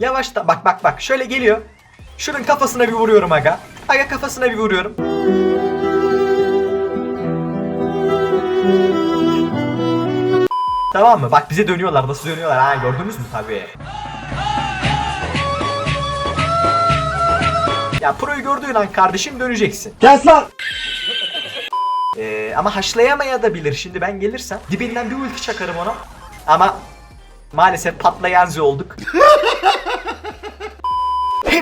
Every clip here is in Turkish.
Yavaşta bak bak bak şöyle geliyor. Şunun kafasına bir vuruyorum aga. Aga kafasına bir vuruyorum. Tamam mı? Bak bize dönüyorlar. Nasıl dönüyorlar? Ha gördünüz mü tabii. Ya proyu gördüğün an kardeşim döneceksin. Kes lan! Ee, ama haşlayamaya da bilir. Şimdi ben gelirsem dibinden bir ulti çakarım ona. Ama maalesef patlayan olduk.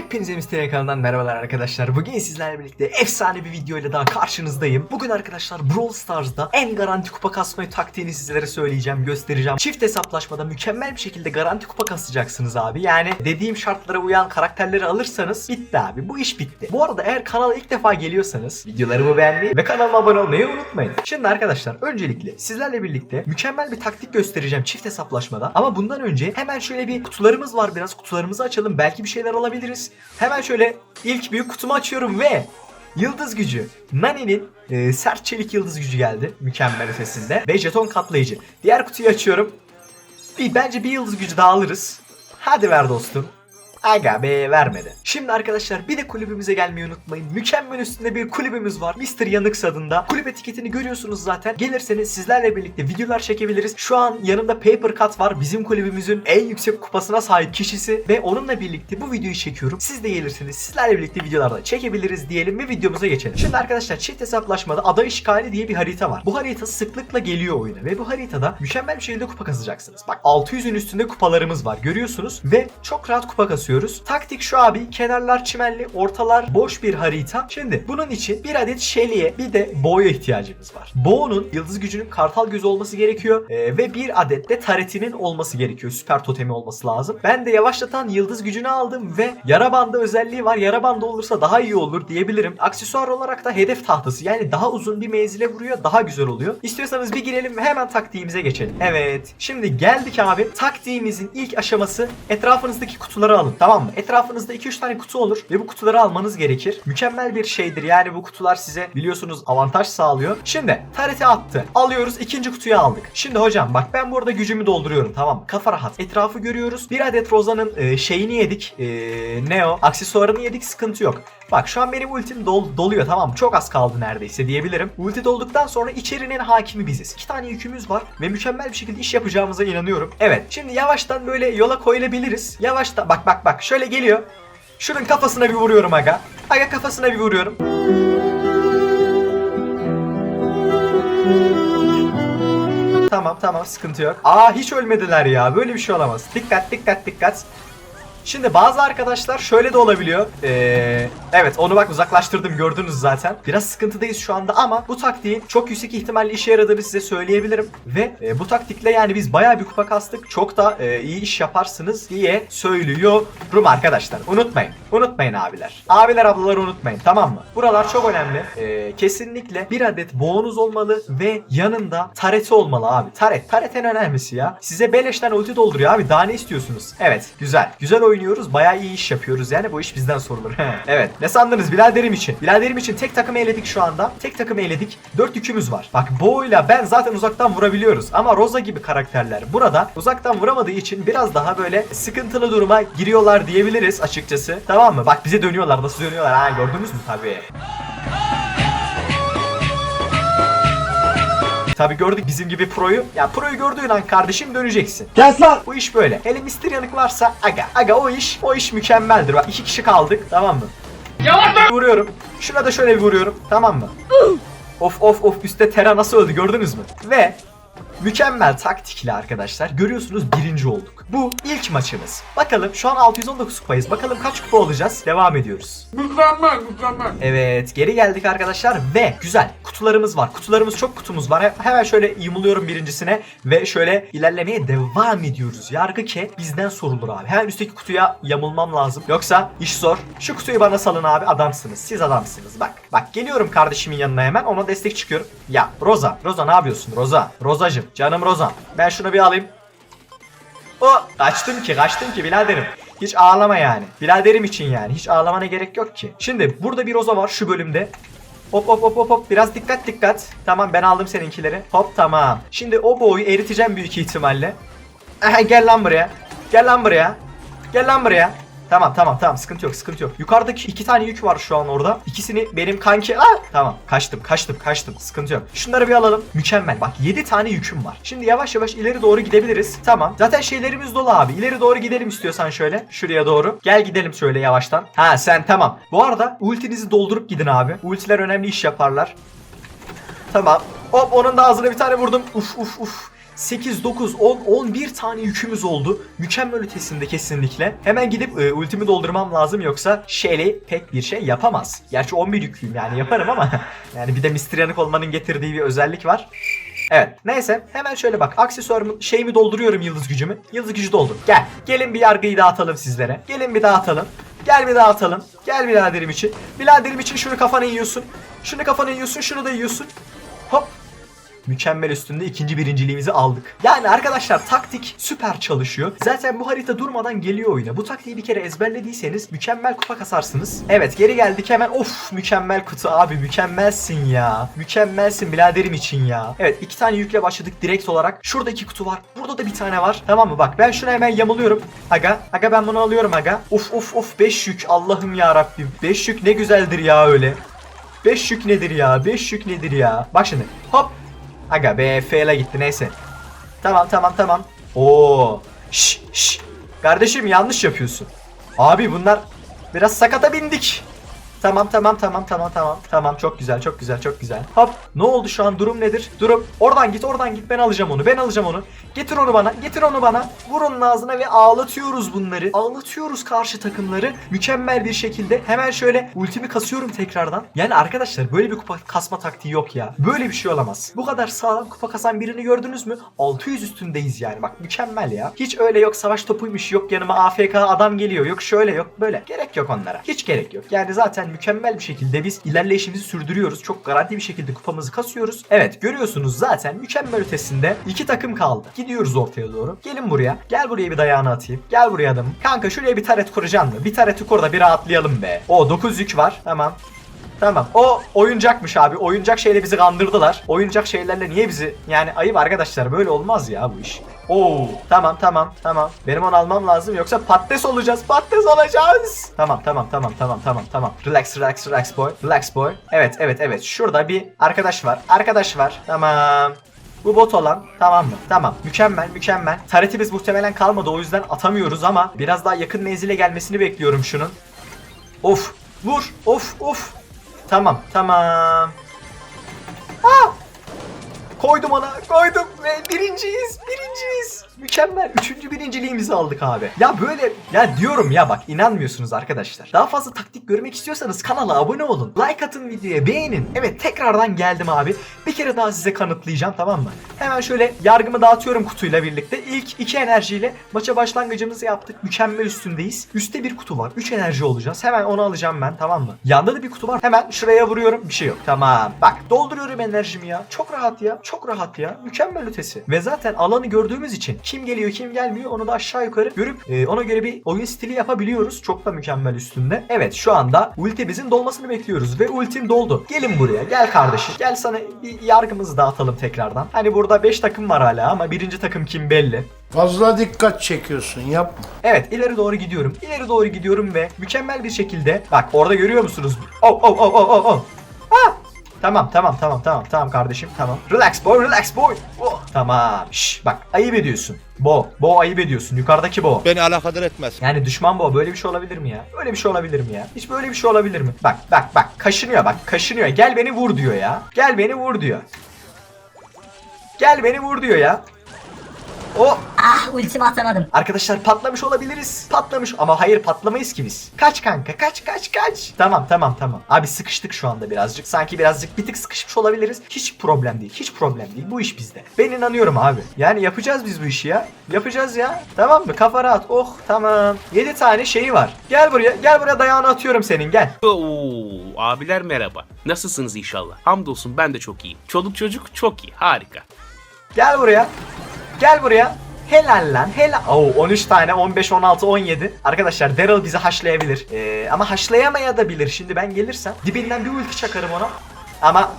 Hepinize Mr. kanalından merhabalar arkadaşlar. Bugün sizlerle birlikte efsane bir video ile daha karşınızdayım. Bugün arkadaşlar Brawl Stars'da en garanti kupa kasmayı taktiğini sizlere söyleyeceğim, göstereceğim. Çift hesaplaşmada mükemmel bir şekilde garanti kupa kasacaksınız abi. Yani dediğim şartlara uyan karakterleri alırsanız bitti abi. Bu iş bitti. Bu arada eğer kanala ilk defa geliyorsanız videolarımı beğenmeyi ve kanalıma abone olmayı unutmayın. Şimdi arkadaşlar öncelikle sizlerle birlikte mükemmel bir taktik göstereceğim çift hesaplaşmada. Ama bundan önce hemen şöyle bir kutularımız var biraz kutularımızı açalım. Belki bir şeyler alabiliriz. Hemen şöyle ilk büyük kutumu açıyorum ve Yıldız gücü. Nani'nin e, sert çelik yıldız gücü geldi. Mükemmel ötesinde. Ve jeton katlayıcı. Diğer kutuyu açıyorum. Bir, bence bir yıldız gücü daha alırız. Hadi ver dostum. Aga be vermedi. Şimdi arkadaşlar bir de kulübümüze gelmeyi unutmayın. Mükemmel üstünde bir kulübümüz var. Mr. Yanıks adında. Kulüp etiketini görüyorsunuz zaten. Gelirseniz sizlerle birlikte videolar çekebiliriz. Şu an yanımda Paper Cut var. Bizim kulübümüzün en yüksek kupasına sahip kişisi. Ve onunla birlikte bu videoyu çekiyorum. Siz de gelirseniz sizlerle birlikte videolarda çekebiliriz diyelim ve videomuza geçelim. Şimdi arkadaşlar çift hesaplaşmada ada işgali diye bir harita var. Bu harita sıklıkla geliyor oyuna ve bu haritada mükemmel bir şekilde kupa kasacaksınız. Bak 600'ün üstünde kupalarımız var görüyorsunuz ve çok rahat kupa kasıyoruz. Taktik şu abi kenarlar çimenli ortalar boş bir harita. Şimdi bunun için bir adet Shelly'e bir de Bo'ya ihtiyacımız var. Bo'nun yıldız gücünün kartal gözü olması gerekiyor Ee, ve bir adet de taretinin olması gerekiyor. Süper totemi olması lazım. Ben de yavaşlatan yıldız gücünü aldım ve yara bandı özelliği var. Yara bandı olursa daha iyi olur diyebilirim. Aksesuar olarak da hedef tahtası yani daha uzun bir menzile vuruyor daha güzel oluyor. İstiyorsanız bir girelim ve hemen taktiğimize geçelim. Evet şimdi geldik abi. Taktiğimizin ilk aşaması etrafınızdaki kutuları alın tamam mı? Etrafınızda 2-3 tane kutu olur ve bu kutuları almanız gerekir. Mükemmel bir şeydir yani bu kutular size biliyorsunuz avantaj sağlıyor. Şimdi tarete attı. Alıyoruz ikinci kutuyu aldık. Şimdi hocam bak ben burada gücümü dolduruyorum tamam? Kafa rahat. Etrafı görüyoruz. Bir adet Roza'nın e, şeyini yedik. E, ne o? Aksesuarını yedik sıkıntı yok. Bak şu an benim ultim dol, doluyor tamam? Çok az kaldı neredeyse diyebilirim. Ulti dolduktan sonra içerinin hakimi biziz. İki tane yükümüz var ve mükemmel bir şekilde iş yapacağımıza inanıyorum. Evet şimdi yavaştan böyle yola koyulabiliriz. Yavaştan bak bak bak şöyle geliyor. Şunun kafasına bir vuruyorum aga. Aga kafasına bir vuruyorum. Tamam tamam sıkıntı yok. Aa hiç ölmediler ya. Böyle bir şey olamaz. Dikkat dikkat dikkat. Şimdi bazı arkadaşlar şöyle de olabiliyor. Ee, evet onu bak uzaklaştırdım gördünüz zaten. Biraz sıkıntıdayız şu anda ama bu taktiğin çok yüksek ihtimalle işe yaradığını size söyleyebilirim. Ve e, bu taktikle yani biz bayağı bir kupa kastık. Çok da e, iyi iş yaparsınız diye söylüyorum arkadaşlar. Unutmayın. Unutmayın abiler. Abiler ablalar unutmayın tamam mı? Buralar çok önemli. E, kesinlikle bir adet boğunuz olmalı ve yanında tareti olmalı abi. Taret. Taret en önemlisi ya. Size beleşten ulti dolduruyor abi. Daha ne istiyorsunuz? Evet. Güzel. Güzel oynuyoruz. Bayağı iyi iş yapıyoruz yani. Bu iş bizden sorulur. evet. Ne sandınız biraderim için? Biraderim için tek takım eledik şu anda. Tek takım eledik. Dört yükümüz var. Bak Bo'yla ben zaten uzaktan vurabiliyoruz. Ama Rosa gibi karakterler burada uzaktan vuramadığı için biraz daha böyle sıkıntılı duruma giriyorlar diyebiliriz açıkçası. Tamam mı? Bak bize dönüyorlar. Nasıl dönüyorlar? Ha gördünüz mü? Tabii. Tabii gördük bizim gibi proyu. Ya proyu gördüğün an kardeşim döneceksin. Kes lan! Bu iş böyle. Hele Mr. Yanık varsa aga. Aga o iş o iş mükemmeldir. Bak iki kişi kaldık tamam mı? Vuruyorum. Şuna da şöyle bir vuruyorum tamam mı? of of of üstte Tera nasıl öldü gördünüz mü? Ve mükemmel taktikle arkadaşlar görüyorsunuz birinci olduk. Bu ilk maçımız. Bakalım şu an 619 kupayız. Bakalım kaç kupa olacağız? Devam ediyoruz. Mükemmel mükemmel. Evet geri geldik arkadaşlar ve güzel kutularımız var. Kutularımız çok kutumuz var. He- Hemen şöyle yumuluyorum birincisine ve şöyle ilerlemeye devam ediyoruz. Yargı ke bizden sorulur abi. Hemen üstteki kutuya yamulmam lazım. Yoksa iş zor. Şu kutuyu bana salın abi adamsınız. Siz adamsınız. Bak bak geliyorum kardeşimin yanına hemen ona destek çıkıyorum. Ya Roza. Roza ne yapıyorsun Roza? Rozacım canım Rozan. Ben şunu bir alayım. O kaçtım ki kaçtım ki biraderim. Hiç ağlama yani. Biraderim için yani. Hiç ağlamana gerek yok ki. Şimdi burada bir Roza var şu bölümde. Hop hop hop hop hop. Biraz dikkat dikkat. Tamam ben aldım seninkileri. Hop tamam. Şimdi o boyu eriteceğim büyük ihtimalle. Gel lan buraya. Gel lan buraya. Gel lan buraya. Tamam tamam tamam sıkıntı yok sıkıntı yok. Yukarıdaki iki tane yük var şu an orada. İkisini benim kanki... Aa! Tamam kaçtım kaçtım kaçtım sıkıntı yok. Şunları bir alalım. Mükemmel bak 7 tane yüküm var. Şimdi yavaş yavaş ileri doğru gidebiliriz. Tamam zaten şeylerimiz dolu abi. İleri doğru gidelim istiyorsan şöyle. Şuraya doğru. Gel gidelim şöyle yavaştan. Ha sen tamam. Bu arada ultinizi doldurup gidin abi. Ultiler önemli iş yaparlar. Tamam. Hop onun da ağzına bir tane vurdum. Uf uf uf. 8, 9, 10, 11 tane yükümüz oldu. Mükemmel ötesinde kesinlikle. Hemen gidip e, ultimi doldurmam lazım yoksa Shelly pek bir şey yapamaz. Gerçi 11 yüklüyüm yani yaparım ama yani bir de Mistryanık olmanın getirdiği bir özellik var. Evet. Neyse hemen şöyle bak. Aksesuarımı şeyimi dolduruyorum yıldız gücümü. Yıldız gücü doldur. Gel. Gelin bir yargıyı dağıtalım sizlere. Gelin bir dağıtalım. Gel bir dağıtalım. Gel biraderim için. Biraderim için şunu kafana yiyorsun. Şunu kafana yiyorsun. Şunu da yiyorsun. Hop. Mükemmel üstünde ikinci birinciliğimizi aldık. Yani arkadaşlar taktik süper çalışıyor. Zaten bu harita durmadan geliyor oyuna. Bu taktiği bir kere ezberlediyseniz mükemmel kupa kasarsınız. Evet geri geldik hemen. Of mükemmel kutu abi mükemmelsin ya. Mükemmelsin biraderim için ya. Evet iki tane yükle başladık direkt olarak. Şurada iki kutu var. Burada da bir tane var. Tamam mı? Bak ben şuna hemen yamuluyorum. Aga. Aga ben bunu alıyorum aga. Of of of 5 yük. Allah'ım ya Rabbim. 5 yük ne güzeldir ya öyle. 5 yük nedir ya? 5 yük nedir ya? Bak şimdi. Hop. Aga be gitti neyse. Tamam tamam tamam. Oo. Şş şş. Kardeşim yanlış yapıyorsun. Abi bunlar biraz sakata bindik. Tamam tamam tamam tamam tamam. Tamam çok güzel çok güzel çok güzel. Hop ne oldu şu an durum nedir? Durum oradan git oradan git ben alacağım onu ben alacağım onu. Getir onu bana getir onu bana. Vur onun ağzına ve ağlatıyoruz bunları. Ağlatıyoruz karşı takımları. Mükemmel bir şekilde hemen şöyle ultimi kasıyorum tekrardan. Yani arkadaşlar böyle bir kupa kasma taktiği yok ya. Böyle bir şey olamaz. Bu kadar sağlam kupa kasan birini gördünüz mü? 600 üstündeyiz yani bak mükemmel ya. Hiç öyle yok savaş topuymuş yok yanıma AFK adam geliyor yok şöyle yok böyle. Gerek yok onlara. Hiç gerek yok. Yani zaten mükemmel bir şekilde biz ilerleyişimizi sürdürüyoruz. Çok garanti bir şekilde kupamızı kasıyoruz. Evet görüyorsunuz zaten mükemmel ötesinde iki takım kaldı. Gidiyoruz ortaya doğru. Gelin buraya. Gel buraya bir dayağını atayım. Gel buraya adamım. Kanka şuraya bir taret kuracaksın mı? Bir tareti kur da bir rahatlayalım be. O 9 yük var. Tamam. Tamam. O oyuncakmış abi. Oyuncak şeyle bizi kandırdılar. Oyuncak şeylerle niye bizi... Yani ayıp arkadaşlar böyle olmaz ya bu iş. Oo, tamam tamam tamam. Benim onu almam lazım yoksa patates olacağız. Patates olacağız. Tamam tamam tamam tamam tamam tamam. Relax relax relax boy. Relax boy. Evet evet evet. Şurada bir arkadaş var. Arkadaş var. Tamam. Bu bot olan tamam mı? Tamam. Mükemmel mükemmel. Taretimiz muhtemelen kalmadı o yüzden atamıyoruz ama biraz daha yakın menzile gelmesini bekliyorum şunun. Of. Vur. Of of. Tamam tamam. Aa! Koydum ona koydum ve birinciyiz birinciyiz. Mükemmel. Üçüncü birinciliğimizi aldık abi. Ya böyle ya diyorum ya bak inanmıyorsunuz arkadaşlar. Daha fazla taktik görmek istiyorsanız kanala abone olun. Like atın videoya beğenin. Evet tekrardan geldim abi. Bir kere daha size kanıtlayacağım tamam mı? Hemen şöyle yargımı dağıtıyorum kutuyla birlikte. İlk iki enerjiyle maça başlangıcımızı yaptık. Mükemmel üstündeyiz. Üstte bir kutu var. Üç enerji olacağız. Hemen onu alacağım ben tamam mı? Yanda da bir kutu var. Hemen şuraya vuruyorum. Bir şey yok. Tamam. Bak dolduruyorum enerjimi ya. Çok rahat ya. Çok rahat ya. Mükemmel ötesi. Ve zaten alanı gördüğümüz için kim geliyor kim gelmiyor onu da aşağı yukarı görüp e, ona göre bir oyun stili yapabiliyoruz. Çok da mükemmel üstünde. Evet şu anda ultimizin dolmasını bekliyoruz ve ultim doldu. Gelin buraya. Gel kardeşim. Gel sana bir yargımızı dağıtalım tekrardan. Hani burada 5 takım var hala ama birinci takım kim belli. Fazla dikkat çekiyorsun yapma. Evet ileri doğru gidiyorum. İleri doğru gidiyorum ve mükemmel bir şekilde bak orada görüyor musunuz? Oh oh oh oh oh oh. Tamam tamam tamam tamam tamam kardeşim tamam. Relax boy relax boy. Oh. Tamam. Şş, bak ayıp ediyorsun. Bo. Bo ayıp ediyorsun. Yukarıdaki bo. Beni alakadar etmez. Yani düşman bo böyle bir şey olabilir mi ya? Böyle bir şey olabilir mi ya? Hiç böyle bir şey olabilir mi? Bak bak bak kaşınıyor bak kaşınıyor. Gel beni vur diyor ya. Gel beni vur diyor. Gel beni vur diyor ya. O Ah ultimi atamadım. Arkadaşlar patlamış olabiliriz. Patlamış ama hayır patlamayız ki biz. Kaç kanka kaç kaç kaç. Tamam tamam tamam. Abi sıkıştık şu anda birazcık. Sanki birazcık bir tık sıkışmış olabiliriz. Hiç problem değil. Hiç problem değil. Bu iş bizde. Ben inanıyorum abi. Yani yapacağız biz bu işi ya. Yapacağız ya. Tamam mı? Kafa rahat. Oh tamam. 7 tane şeyi var. Gel buraya. Gel buraya dayağını atıyorum senin gel. Oo, abiler merhaba. Nasılsınız inşallah? Hamdolsun ben de çok iyiyim. Çoluk çocuk çok iyi. Harika. Gel buraya. Gel buraya. Helal lan helal. Oo 13 tane 15 16 17. Arkadaşlar Daryl bizi haşlayabilir. Ee, ama haşlayamaya da bilir. Şimdi ben gelirsem dibinden bir ulti çakarım ona. Ama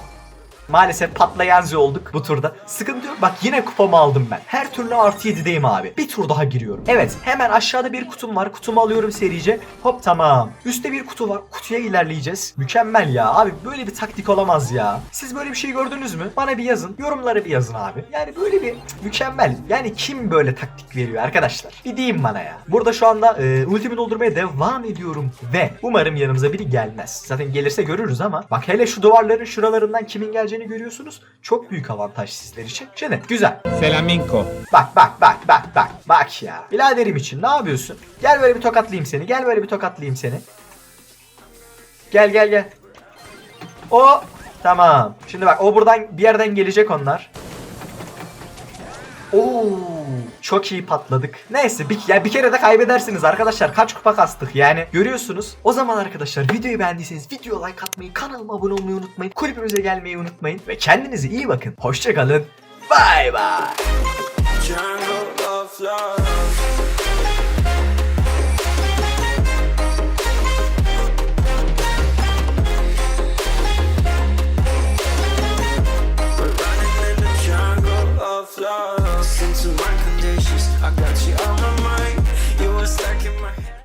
Maalesef patlayanzi olduk bu turda. Sıkıntı yok. Bak yine kupamı aldım ben. Her türlü artı 7'deyim abi. Bir tur daha giriyorum. Evet hemen aşağıda bir kutum var. Kutumu alıyorum serice. Hop tamam. Üstte bir kutu var. Kutuya ilerleyeceğiz. Mükemmel ya. Abi böyle bir taktik olamaz ya. Siz böyle bir şey gördünüz mü? Bana bir yazın. Yorumlara bir yazın abi. Yani böyle bir mükemmel. Yani kim böyle taktik veriyor arkadaşlar? Bir deyin bana ya. Burada şu anda e, ultimi doldurmaya devam ediyorum. Ve umarım yanımıza biri gelmez. Zaten gelirse görürüz ama. Bak hele şu duvarların şuralarından kimin geleceğini görüyorsunuz. Çok büyük avantaj sizler için. Şimdi güzel. Flamingo. Bak bak bak bak bak. Bak ya. Biraderim için ne yapıyorsun? Gel böyle bir tokatlayayım seni. Gel böyle bir tokatlayayım seni. Gel gel gel. O tamam. Şimdi bak o buradan bir yerden gelecek onlar. Oo, çok iyi patladık. Neyse bir, ya bir kere de kaybedersiniz arkadaşlar. Kaç kupa kastık yani. Görüyorsunuz. O zaman arkadaşlar videoyu beğendiyseniz video like atmayı, kanalıma abone olmayı unutmayın. Kulübümüze gelmeyi unutmayın. Ve kendinize iyi bakın. Hoşçakalın. Bay bay.